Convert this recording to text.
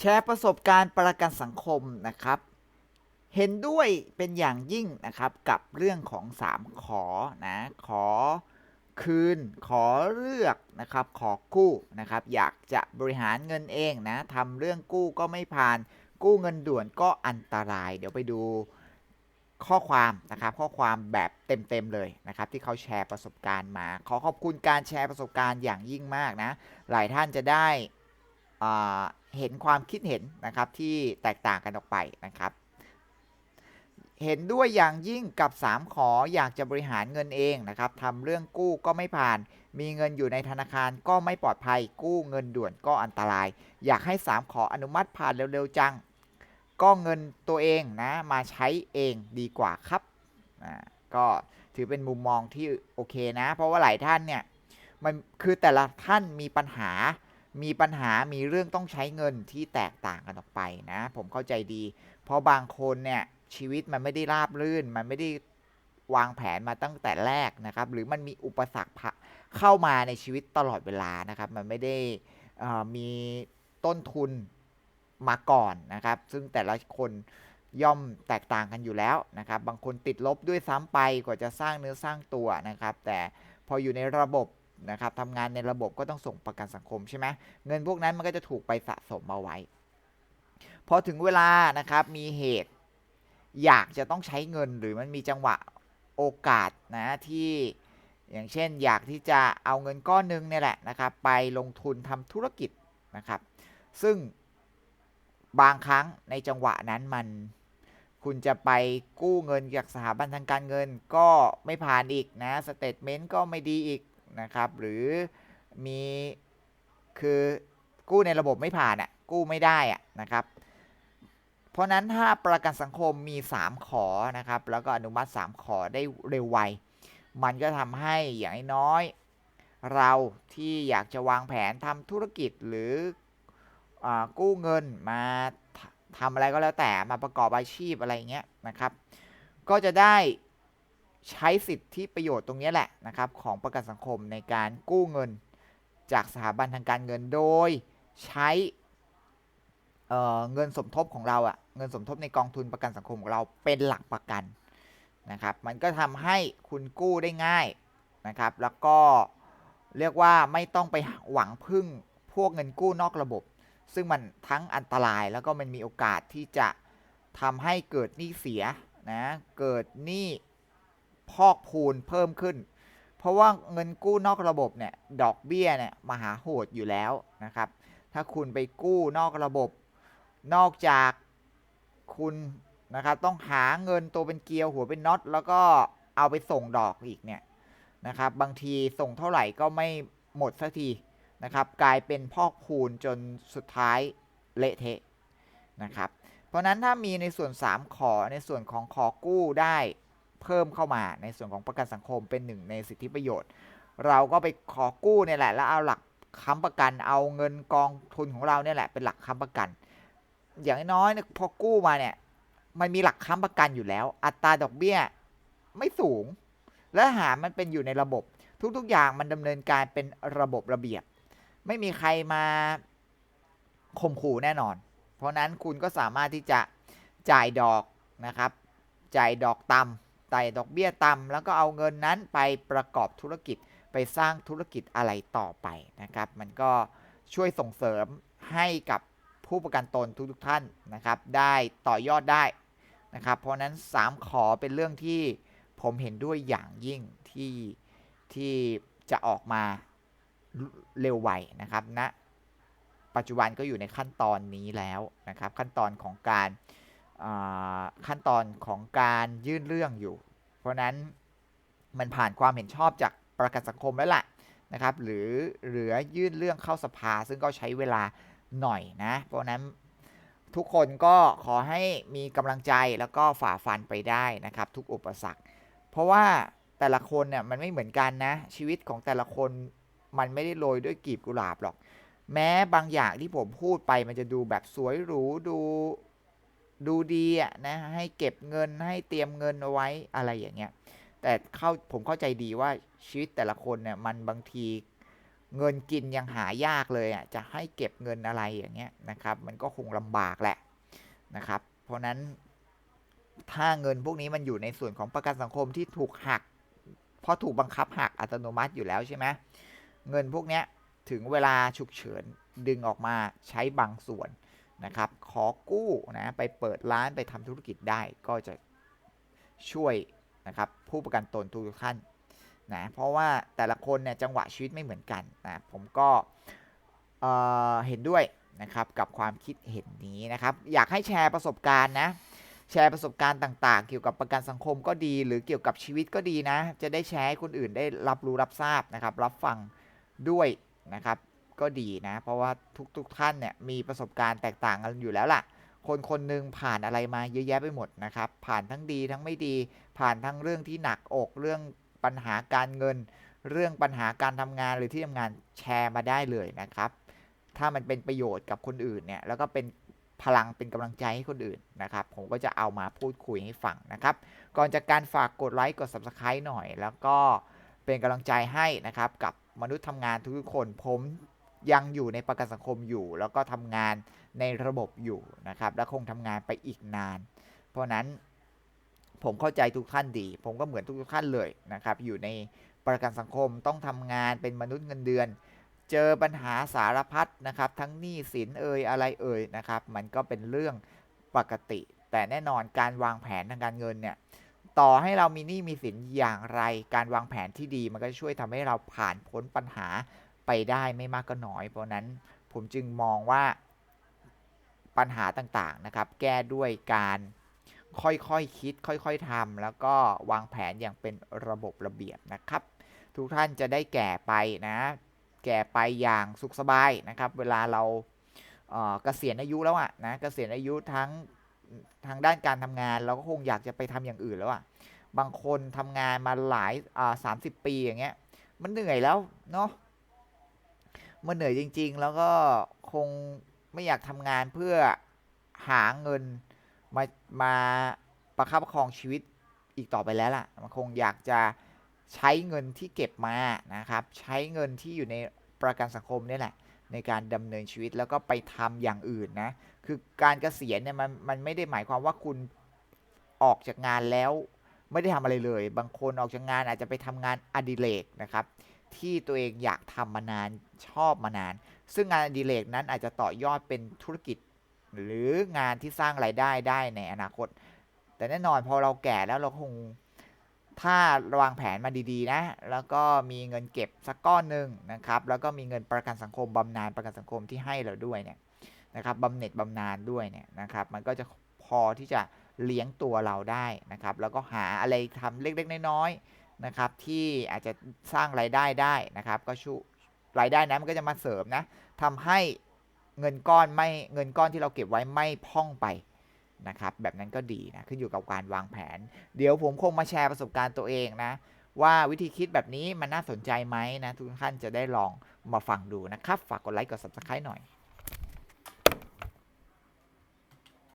แชร์ประสบการณ์ประกันสังคมนะครับ เห็นด้วยเป็นอย่างยิ่งนะครับกับเรื่องของ 3 ขอนะขอคืนขอเลือกนะครับขอกู้นะครับ อยากจะบริหารเงินเองนะทำเรื่องกู้ก็ไม่ผ่าน กู้เงินด่วนก็อันตราย เดี๋ยวไปดูข้อความนะครับ ข้อความแบบเต็มๆเลยนะครับ ที่เขาแชร์ประสบการณ์มา ขอขอบคุณการแชร์ประสบการณ์อย่างยิ่งมากนะ หลายท่านจะได้อ่า เห็นความคิดเห็นนะครับที่แตกต่างกันออกไปนะครับ เห็นด้วยอย่างยิ่งกับ 3 ขออยากจะบริหารเงินเองนะครับทำเรื่องกู้ก็ไม่ผ่าน มีเงินอยู่ในธนาคารก็ไม่ปลอดภัย กู้เงินด่วนก็อันตราย อยากให้ 3 ขออนุมัติผ่านเร็วๆจัง ก็เงินตัวเองนะมาใช้เองดีกว่าครับอ่าก็ถือเป็นมุมมองที่โอเคนะ เพราะว่าหลายท่านเนี่ยมันคือแต่ละท่านมีปัญหา มีปัญหามีเรื่องต้องใช้เงินที่แตกต่างกันออกไปนะ ผมเข้าใจดี เพราะบางคนเนี่ยชีวิตมันไม่ได้ราบรื่น มันไม่ได้วางแผนมาตั้งแต่แรกนะครับ หรือมันมีอุปสรรคเข้ามาในชีวิตตลอดเวลานะครับ มันไม่ได้มีต้นทุนมาก่อนนะครับ ซึ่งแต่ละคนย่อมแตกต่างกันอยู่แล้วนะครับ บางคนติดลบด้วยซ้ำไปกว่าจะสร้างเนื้อสร้างตัวนะครับ แต่พออยู่ในระบบ นะครับทำงานในระบบก็ต้องส่งประกันสังคมใช่ไหมเงินพวกนั้นมันก็จะถูกไปสะสมมาไว้ พอถึงเวลานะครับมีเหตุอยากจะต้องใช้เงินหรือมันมีจังหวะโอกาสนะที่อย่างเช่นอยากที่จะเอาเงินก้อนหนึงเนี่ยแหละนะครับ ไปลงทุนทำธุรกิจนะครับ ซึ่งบางครั้งในจังหวะนั้นมัน คุณจะไปกู้เงินจากสถาบันทางการเงินก็ไม่ผ่านอีกนะสเตทเมนต์ก็ไม่ดีอีก นะครับ หรือมีคือกู้ในระบบไม่ผ่านอะ่ะกู้ไม่ได้อะนะครับ เพราะนั้นถ้าประกันสังคมมี 3 ขอนะครับ แล้วก็อนุมัติ 3 ขอได้เร็วไว มันก็ทำให้อย่างน้อยเราที่อยากจะวางแผนทำธุรกิจหรืออกู้เงินมาทำอะไรก็แล้วแต่มาประกอบอาชีพอะไรเงี้ยนะครับ ก็จะได้ ใช้สิทธิประโยชน์ตรงนี้แหละนะครับของประกันสังคมในการกู้เงินจากสถาบันทางการเงินโดยใช้เเงินสมทบของเราอะเงินสมทบในกองทุนประกันสังคมของเราเป็นหลักประกันนะครับ มันก็ทำให้คุณกู้ได้ง่ายนะครับ แล้วก็เรียกว่าไม่ต้องไปหวังพึ่งพวกเงินกู้นอกระบบ ซึ่งมันทั้งอันตรายแล้วก็มันมีโอกาสที่จะทำให้เกิดหนี้เสียนะ เกิดหนี้ พอกพูนเพิ่มขึ้น เพราะว่าเงินกู้นอกระบบเนี่ยดอกเบี้ยเนี่ยมหาโหดอยู่แล้วนะครับ ถ้าคุณไปกู้นอกระบบ นอกจากคุณนะครับต้องหาเงินตัวเป็นเกลียวหัวเป็นน็อตแล้วก็เอาไปส่งดอกอีกเนี่ยนะครับ บางทีส่งเท่าไหร่ก็ไม่หมดสักทีนะครับ กลายเป็นพอกพูนจนสุดท้ายเละเทะนะครับ เพราะนั้นถ้ามีในส่วน 3 ขอในส่วนของขอกู้ได้ เพิ่มเข้ามาในส่วนของประกันสังคมเป็นหนึ่งในสิทธิประโยชน์ เราก็ไปขอกู้เนี่ยแหละ แล้วเอาหลักค้ำประกันเอาเงินกองทุนของเราเนี่ยแหละเป็นหลักค้ำประกัน อย่างน้อยๆเนี่ยพอกู้มาเนี่ยมันมีหลักค้ำประกันอยู่แล้ว อัตราดอกเบี้ยไม่สูง และหามันเป็นอยู่ในระบบ ทุกๆอย่างมันดำเนินการเป็นระบบระเบียบ ไม่มีใครมาข่มขู่แน่นอน เพราะนั้นคุณก็สามารถที่จะจ่ายดอกนะครับ จ่ายดอกต่ำ จ่ดอกเบี้ยต่ำแล้วก็เอาเงินนั้นไปประกอบธุรกิจไปสร้างธุรกิจอะไรต่อไปนะครับ มันก็ช่วยส่งเสริมให้กับผู้ประกันตนทุกๆท่านนะครับ ได้ต่อยอดได้นะครับ เพราะนั้น 3 ขอเป็นเรื่องที่ผมเห็นด้วยอย่างยิ่งที่ที่จะออกมาเร็วไวนะครับณนะปัจจุบันก็อยู่ในขั้นตอนนี้แล้วนะครับ ขั้นตอนของการ ขั้นตอนของการยื่นเรื่องอยู่ เพราะนั้นมันผ่านความเห็นชอบจากประกันสังคมแล้วล่ะนะครับ หรือเหลือยื่นเรื่องเข้าสภา ซึ่งก็ใช้เวลาหน่อยนะ เพราะนั้นทุกคนก็ขอให้มีกำลังใจแล้วก็ฝ่าฟันไปได้นะครับ ทุกอุปสรรค เพราะว่าแต่ละคนเนี่ยมันไม่เหมือนกันนะ ชีวิตของแต่ละคนมันไม่ได้โรยด้วยกีบกุหลาบหรอก แม้บางอย่างที่ผมพูดไปมันจะดูแบบสวยหรูดู ดูดีอะนะให้เก็บเงินให้เตรียมเงินเอาไว้อะไรอย่างเงี้ยแต่เข้าผมเข้าใจดีว่าชีวิตแต่ละคนเนี่ยมันบางทีเงินกินยังหายากเลยอะจะให้เก็บเงินอะไรอย่างเงี้ยนะครับ มันก็คงลำบากแหละนะครับ เพราะนั้นถ้าเงินพวกนี้มันอยู่ในส่วนของประกันสังคมที่ถูกหัก เพราะถูกบังคับหักอัตโนมัติอยู่แล้วใช่ไหมเงินพวกเนี้ยถึงเวลาฉุกเฉินดึงออกมาใช้บางส่วน นะครับ ขอกู้นะไปเปิดร้านไปทำธุรกิจได้ก็จะช่วยนะครับผู้ประกันตนทุกท่านนะเพราะว่าแต่ละคนเนี่ยจังหวะชีวิตไม่เหมือนกันนะผมก็เเห็นด้วยนะครับกับความคิดเห็นนี้นะครับ อยากให้แชร์ประสบการณ์นะแชร์ประสบการณ์ต่าง ๆ เกี่ยวกับประกันสังคมก็ดี หรือเกี่ยวกับชีวิตก็ดีนะ จะได้แชร์ให้คนอื่นได้รับรู้รับทราบนะครับ รับฟังด้วยนะครับ ก็ดีนะ เพราะว่าทุกๆทท่านเนี่ยมีประสบการณ์แตกต่างกันอยู่แล้วล่ะ คนคนหนึ่งผ่านอะไรมาเยอะแยะไปหมดนะครับ ผ่านทั้งดีทั้งไม่ดี ผ่านทั้งเรื่องที่หนักอกเรื่องปัญหาการเงิน เรื่องปัญหาการทำงานหรือที่ทำงานแชร์มาได้เลยนะครับ ถ้ามันเป็นประโยชน์กับคนอื่นเนี่ยแล้วก็เป็นพลังเป็นกำลังใจให้คนอื่นนะครับ ผมก็จะเอามาพูดคุยให้ฟังนะครับ ก่อนจากการฝากกดไลค์กด Subscribe หน่อย แล้วก็เป็นกำลังใจให้นะครับกับมนุษย์ทำงานทุกๆคนผม ยังอยู่ในประกันสังคมอยู่ แล้วก็ทำงานในระบบอยู่นะครับ และคงทำงานไปอีกนาน เพราะนั้นผมเข้าใจทุกท่านดี ผมก็เหมือนทุกท่านเลยนะครับ อยู่ในประกันสังคมต้องทำงานเป็นมนุษย์เงินเดือน เจอปัญหาสารพัดนะครับ ทั้งหนี้สินเอ่ยอะไรเอ่ยนะครับ มันก็เป็นเรื่องปกติ แต่แน่นอนการวางแผนทางการเงินเนี่ยต่อให้เรามีหนี้มีสินอย่างไร การวางแผนที่ดีมันก็ช่วยทำให้เราผ่านพ้นปัญหา ไปได้ไม่มากก็น้อย เพราะนั้นผมจึงมองว่าปัญหาต่างๆนะครับ แก้ด้วยการค่อยๆคคิด ค่อยๆทำแล้วก็วางแผนอย่างเป็นระบบระเบียบนะครับ ทุกท่านจะได้แก่ไปนะ แก่ไปอย่างสุขสบายนะครับ เวลาเราเกษียณอายุแล้วอะนะเกษียณอายุทั้งทางด้านการทำงาน เราก็คงอยากจะไปทำอย่างอื่นแล้วอะบางคนทำงานมาหลายสามสิบปีอย่างเงี้ยมันเหนื่อยแล้วเนาะ มันเหนื่อยจริง ๆ แล้วก็คงไม่อยากทำงานเพื่อหาเงินมามาประคับประคองชีวิตอีกต่อไปแล้วล่ะ มันคงอยากจะใช้เงินที่เก็บมานะครับ ใช้เงินที่อยู่ในประกันสังคมนี่แหละ ในการดำเนินชีวิตแล้วก็ไปทำอย่างอื่นนะ คือการเกษียณเนี่ยมันมันไม่ได้หมายความว่าคุณออกจากงานแล้ว ไม่ได้ทำอะไรเลย บางคนออกจากงานอาจจะไปทำงานอดิเรกนะครับ ที่ตัวเองอยากทำมานานชอบมานาน ซึ่งงานอดิเรกนั้นอาจจะต่อยอดเป็นธุรกิจ หรืองานที่สร้างไรายได้ได้ในอนาคต แต่แน่นอนพอเราแก่แล้วเราคงถ้าวางแผนมาดีๆนะ แล้วก็มีเงินเก็บสักก้อนหนึ่งนะครับ แล้วก็มีเงินประกันสังคมบำนาญประกันสังคมที่ให้เราด้วยเนี่ยนะครับบำเหน็จบำนาญด้วยเนี่ยนะครับ มันก็จะพอที่จะเลี้ยงตัวเราได้นะครับ แล้วก็หาอะไรทำเล็กๆน้อยๆ นะครับที่อาจจะสร้างรายได้ได้นะครับ ก็ชูรายได้นั้นมันก็จะมาเสริมนะทำให้เงินก้อนไม่เงินก้อนที่เราเก็บไว้ไม่พ่องไปนะครับ แบบนั้นก็ดีนะขึ้นอยู่กับการวางแผน เดี๋ยวผมคงมาแชร์ประสบการณ์ตัวเองนะ ว่าวิธีคิดแบบนี้มันน่าสนใจไหมนะ ทุกท่านจะได้ลองมาฟังดูนะครับ ฝากกดไลค์กด subscribe หน่อย